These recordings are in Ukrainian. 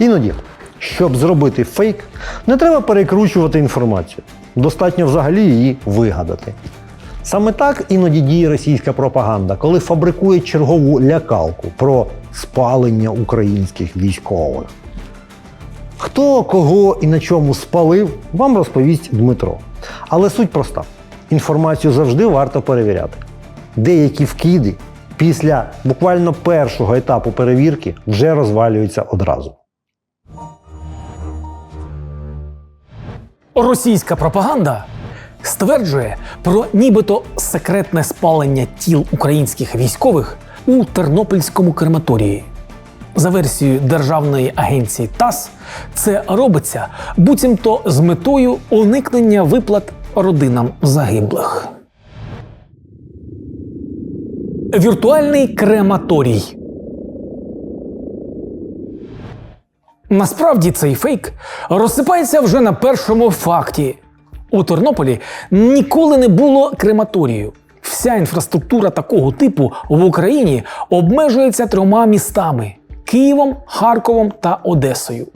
Іноді, щоб зробити фейк, не треба перекручувати інформацію. Достатньо взагалі її вигадати. Саме так іноді діє російська пропаганда, коли фабрикує чергову лякалку про спалення українських військових. Хто кого і на чому спалив, вам розповість Дмитро. Але суть проста: інформацію завжди варто перевіряти. Деякі вкиди після буквально першого етапу перевірки вже розвалюються одразу. Російська пропаганда стверджує про нібито секретне спалення тіл українських військових у Тернопільському крематорії. За версією Державної агенції ТАСС, це робиться буцімто з метою уникнення виплат родинам загиблих. Віртуальний крематорій. Насправді цей фейк розсипається вже на першому факті. У Тернополі ніколи не було крематорію. Вся інфраструктура такого типу в Україні обмежується трьома містами Києвом, Харковом та Одесою.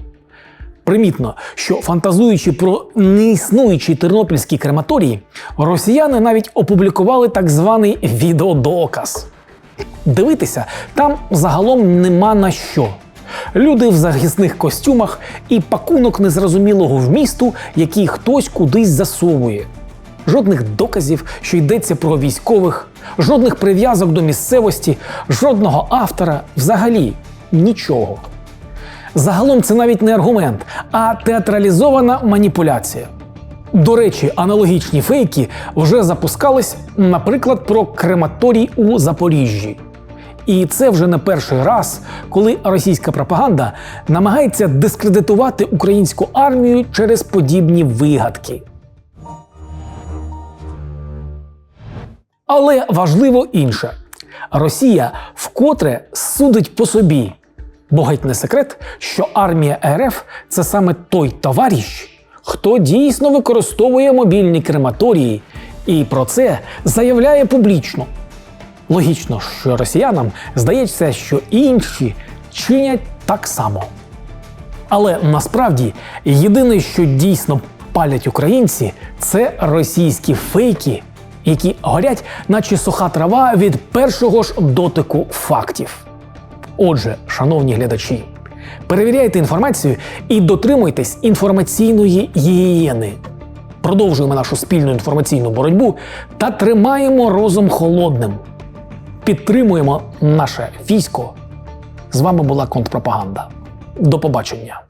Примітно, що фантазуючи про неіснуючий тернопільський крематорій, росіяни навіть опублікували так званий відеодоказ. Дивитися там загалом нема на що. Люди в захисних костюмах і пакунок незрозумілого вмісту, який хтось кудись засовує. Жодних доказів, що йдеться про військових, жодних прив'язок до місцевості, жодного автора, взагалі нічого. Загалом це навіть не аргумент, а театралізована маніпуляція. До речі, аналогічні фейки вже запускались, наприклад, про крематорій у Запоріжжі. І це вже не перший раз, коли російська пропаганда намагається дискредитувати українську армію через подібні вигадки. Але важливо інше: Росія вкотре судить по собі. Бо геть не секрет, що армія РФ це саме той товариш, хто дійсно використовує мобільні крематорії, і про це заявляє публічно. Логічно, що росіянам здається, що інші чинять так само. Але насправді єдине, що дійсно палять українці, це російські фейки, які горять, наче суха трава від першого ж дотику фактів. Отже, шановні глядачі, перевіряйте інформацію і дотримуйтесь інформаційної гігієни. Продовжуємо нашу спільну інформаційну боротьбу та тримаємо розум холодним. Підтримуємо наше військо. З вами була контрпропаганда. До побачення.